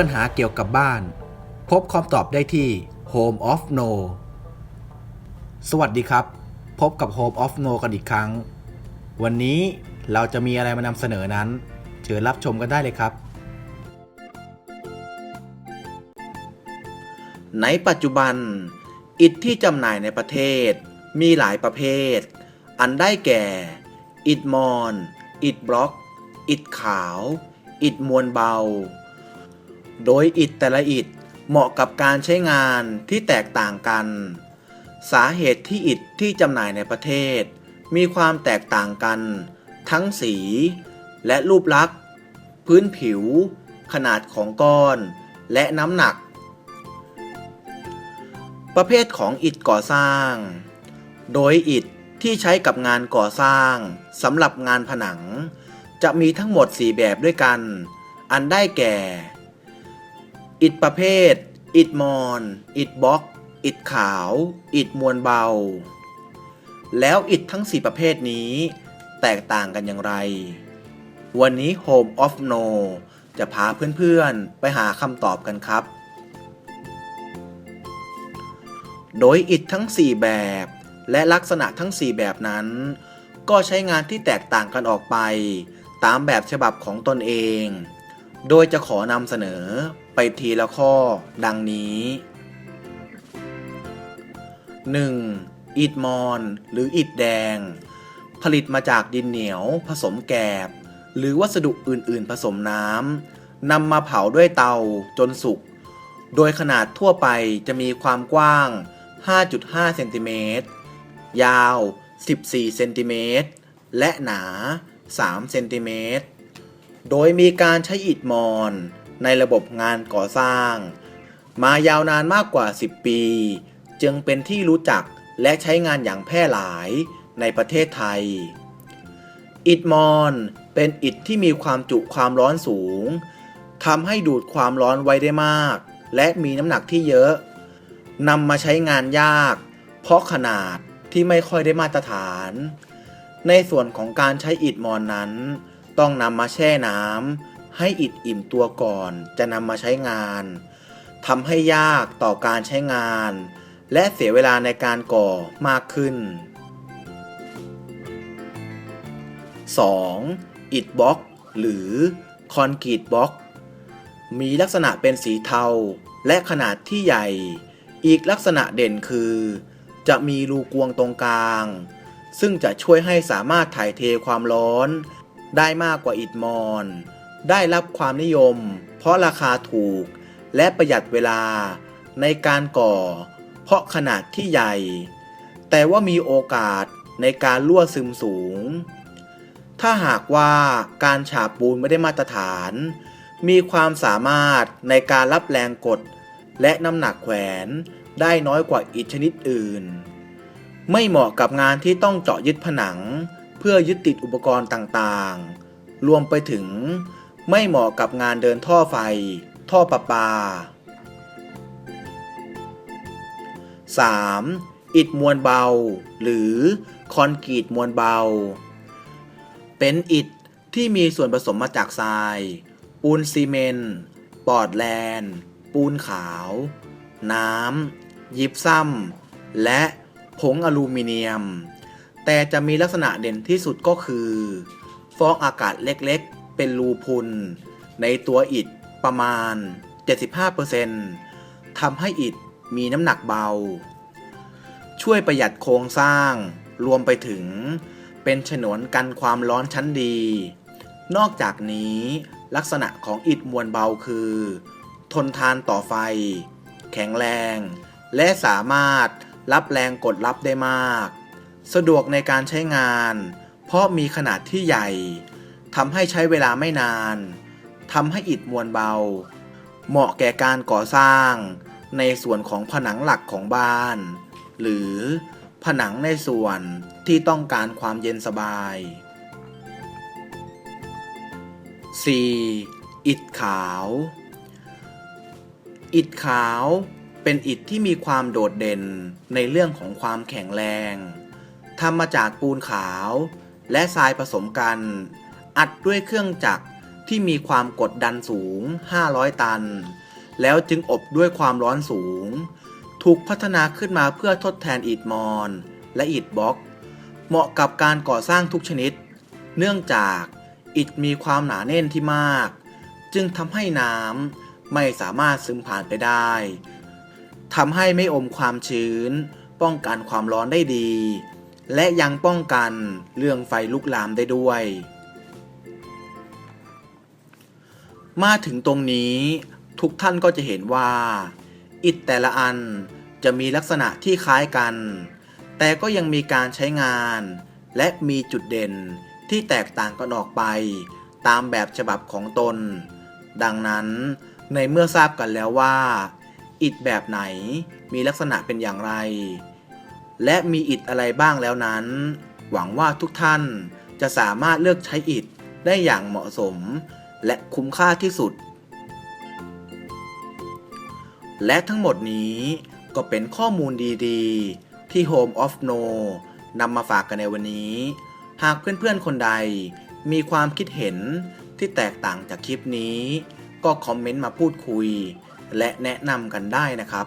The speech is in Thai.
ปัญหาเกี่ยวกับบ้าน พบคำตอบได้ที่ Home of No สวัสดีครับ พบกับ Home of No กันอีกครั้ง วันนี้เราจะมีอะไรมานำเสนอนั้น เชิญรับชมกันได้เลยครับ ในปัจจุบัน อิฐที่จำหน่ายในประเทศ มีหลายประเภท อันได้แก่ อิฐมอน อิฐบล็อก อิฐขาว อิฐมวลเบา โดยอิฐแต่ละอิฐเหมาะกับการใช้งานที่แตกต่างกัน สาเหตุที่อิฐที่จำหน่ายในประเทศ มีความแตกต่างกัน ทั้งสี และรูปลักษณ์ พื้นผิว ขนาดของก้อน และน้ำหนัก ประเภทของอิฐก่อสร้าง โดยอิฐที่ใช้กับงานก่อสร้างสำหรับงานผนัง จะมีทั้งหมด 4 แบบด้วยกัน อันได้แก่ อิฐประเภท อิฐมอน อิฐบล็อก อิฐขาว อิฐมวลเบา แล้วอิฐทั้ง 4 ประเภทนี้ แตกต่างกันอย่างไร วันนี้ Home of No จะพาเพื่อนๆ ไปหาคำตอบกันครับ โดยอิฐทั้ง 4 แบบ และลักษณะทั้ง 4 แบบนั้น ก็ใช้งานที่แตกต่างกันออกไป ตามแบบฉบับของตนเอง โดยจะขอนำเสนอ ไปทีละข้อ ดังนี้ 1. อิฐมอนหรืออิฐแดง ผลิตมาจากดินเหนียว ผสมแกบ หรือวัสดุอื่น ๆ ผสมน้ำนำมาเผาด้วยเตาจนสุก โดยขนาดทั่วไปจะมีความกว้าง 5.5 เซนติเมตร ยาว 14 เซนติเมตร และหนา 3 เซนติเมตร โดยมีการใช้อิฐมอน ในระบบงานก่อสร้าง มายาวนานมากกว่า 10 ปี จึงเป็นที่รู้จักและใช้งานอย่างแพร่หลายในประเทศไทย อิฐมอนเป็นอิฐที่มีความจุความร้อนสูงทำให้ดูดความร้อนไว้ได้มาก และมีน้ำหนักที่เยอะนำมาใช้งานยาก เพราะขนาดที่ไม่ค่อยได้มาตรฐาน ในส่วนของการใช้อิฐมอนนั้น ต้องนำมาแช่น้ำ ให้อิฐอิ่มตัวก่อนจะนำมาใช้งานทำให้ยากต่อการใช้งาน และเสียเวลาในการก่อมากขึ้น 2. อิฐบล็อก หรือคอนกรีตบล็อก มีลักษณะเป็นสีเทาและขนาดที่ใหญ่ อีกลักษณะเด่นคือ จะมีรูกวงตรงกลาง ซึ่งจะช่วยให้สามารถถ่ายเทความร้อน ได้มากกว่าอิฐมอน ได้รับความนิยม เพราะราคาถูกและประหยัดเวลาในการก่อ เพราะขนาดที่ใหญ่ แต่ว่ามีโอกาสในการรั่วซึมสูง ถ้าหากว่าการฉาบปูนไม่ได้มาตรฐาน มีความสามารถในการรับแรงกด และน้ำหนักแขวนได้น้อยกว่าอิฐชนิดอื่น ไม่เหมาะกับงานที่ต้องเจาะยึดผนัง เพื่อยึดติดอุปกรณ์ต่างๆ รวมไปถึง ไม่เหมาะกับงานเดินท่อไฟ ท่อประปา 3. อิฐมวลเบา หรือคอนกรีตมวลเบา เป็นอิฐที่มีส่วนผสมมาจากทราย ปูนซีเมนต์ปอร์ตแลนด์ ปูนขาว น้ำ ยิปซัมและผงอลูมิเนียม แต่จะมีลักษณะเด่นที่สุดก็คือ ฟองอากาศเล็กๆ เป็นรูพุน ในตัวอิฐประมาณ 75%ทำให้อิฐมีน้ำหนักเบา ช่วยประหยัดโครงสร้าง รวมไปถึง เป็นฉนวนกันความร้อนชั้นดี นอกจากนี้ลักษณะของอิฐมวลเบาคือ ทนทานต่อไฟ แข็งแรง และสามารถรับแรงกดรับได้มาก สะดวกในการใช้งาน เพราะมีขนาดที่ใหญ่ ทำให้ใช้เวลาไม่นานทำให้อิฐมวลเบา เหมาะแก่การก่อสร้าง ในส่วนของผนังหลักของบ้าน หรือผนังในส่วนที่ต้องการความเย็นสบาย 4. อิฐขาว อิฐขาวเป็นอิฐที่มีความโดดเด่นในเรื่องของความแข็งแรงทำมาจากปูนขาวและทรายผสมกัน อัดด้วยเครื่องจักรที่มีความกดดันสูง 500 ตัน แล้วจึงอบด้วยความร้อนสูง ถูกพัฒนาขึ้นมาเพื่อทดแทนอิฐมอนและอิฐบล็อก เหมาะกับการก่อสร้างทุกชนิด เนื่องจากอิฐมีความหนาแน่นที่มาก จึงทำให้น้ำไม่สามารถซึมผ่านไปได้ทำให้ไม่อมความชื้น ป้องกันความร้อนได้ดี และยังป้องกันเรื่องไฟลุกลามได้ด้วย มาถึงตรงนี้ทุกท่านก็จะเห็นว่า อิฐแต่ละอันจะมีลักษณะที่คล้ายกัน แต่ก็ยังมีการใช้งาน และมีจุดเด่นที่แตกต่างกันออกไป ตามแบบฉบับของตน ดังนั้นในเมื่อทราบกันแล้วว่า อิฐแบบไหนมีลักษณะเป็นอย่างไร และมีอิฐอะไรบ้างแล้วนั้น หวังว่าทุกท่านจะสามารถเลือกใช้อิฐได้อย่างเหมาะสม และคุ้มค่าที่สุด และทั้งหมดนี้ก็เป็นข้อมูลดีๆ ที่ Home of No นำมาฝากกันในวันนี้ หากเพื่อนๆคนใดมีความคิดเห็นที่แตกต่างจากคลิปนี้ ก็คอมเมนต์มาพูดคุย และแนะนำกันได้นะครับ